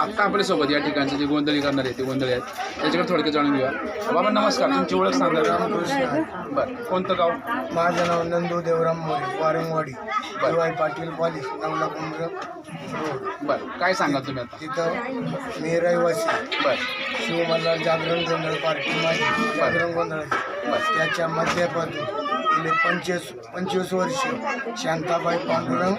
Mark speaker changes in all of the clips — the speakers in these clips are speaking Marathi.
Speaker 1: आत्ता आपल्यासोबत या ठिकाणचे जे गोंधळी करणारे आहेत ते गोंधळी आहेत. त्याच्याकडे थोडक्यात जाणून घेऊया. बाबा नमस्कार. तुमची ओळख सांगा. बरं. कोणतं गाव?
Speaker 2: माझं नाव Nandu Devram More Warangwadi Y Patil college Navla Kumbhar road.
Speaker 1: बरं. काय सांगाल तुम्ही आता?
Speaker 2: तिथं मी रहिवासी.
Speaker 1: बरं.
Speaker 2: शिवमल्हार जागरण गोंधळ पार्टी माझी. जागरण गोंधळाची त्याच्या गेले पंचवीस पंचवीस वर्ष. शांताबाई पांडुरंग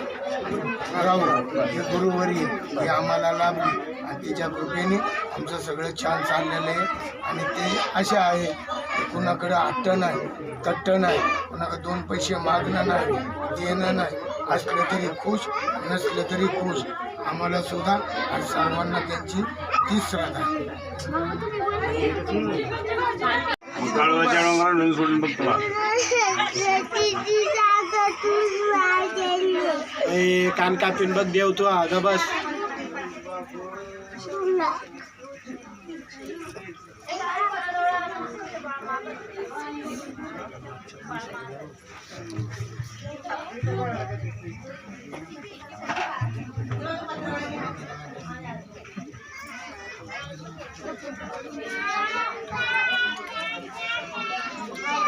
Speaker 2: राहू हे गुरुवरी हे आम्हाला लाभली. आणि तिच्या कृपेने आमचं सगळं छान चाललेलं आहे. आणि ते असे आहे की कुणाकडं हट्ट नाही कट्ट नाही कुणाकडे दोन पैसे मागणं नाही देणं नाही असलं तरी खुश नसलं तरी खुश. आम्हाला सुद्धा आणि सर्वांना त्यांची तीच श्रद्धा आहे
Speaker 3: काळवाच्या डोंगरावर नदी सोडून बघ तुला
Speaker 2: ए कान कापून बघ देव तू आगा बस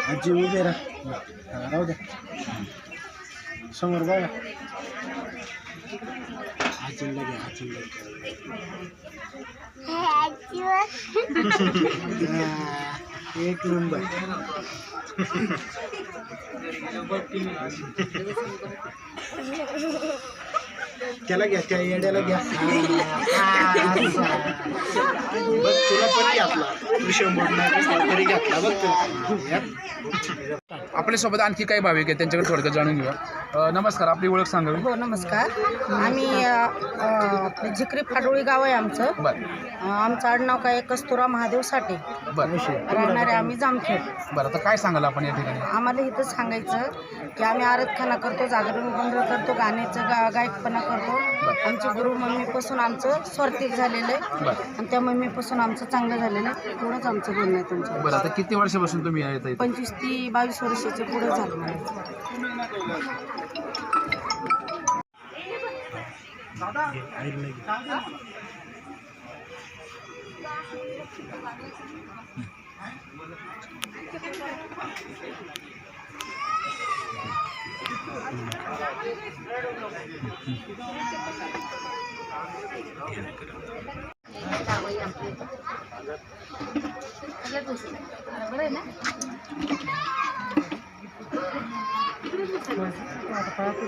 Speaker 2: आजी उभे राहा राहू द्या. समोर बघा. आजीला घ्या आजीला. एक नंबर. त्याला घ्या त्या येड्याला घ्या. बघ तुला पण घातला विषय नाही तरी घातला बघ तुला
Speaker 1: आपल्यासोबत आणखी काही भाविक आहेत त्यांच्याकडे थोडक्यात जाणून घेऊया. अ, नमस्कार आपली ओळख सांगावी
Speaker 4: हो नमस्कार. आम्ही अ, अ, आपले झिकरी फाडोळी गाव आहे आमचं.
Speaker 1: बरं.
Speaker 4: अ, आमचं आडनाव काय? आहे? कस्तुरा महादेव साठे.
Speaker 1: बरं.
Speaker 4: राहणारे आम्ही जामखेड.
Speaker 1: बरं आता काय सांगाल आपण या ठिकाणी?
Speaker 4: आम्हाला इथं सांगायचं की आम्ही आरतखाना करतो जागरण गोंधळ करतो गाण्याचं गा गायकपणा करतो. आमचे गुरु मम्मीपासून आमचं स्वार्थिक झालेलं आहे.
Speaker 1: बरं.
Speaker 4: आणि त्या मम्मीपासून आमचं चांगलं झालेलं आहे. एवढंच आमचं बोलणं आहे तुमचं.
Speaker 1: बरं आता किती वर्षापासून तुम्ही येत
Speaker 4: पंचवीस ती बावीस এসেছে পুরো ঝালমারি আচ্ছা, Gracias. Masih ada.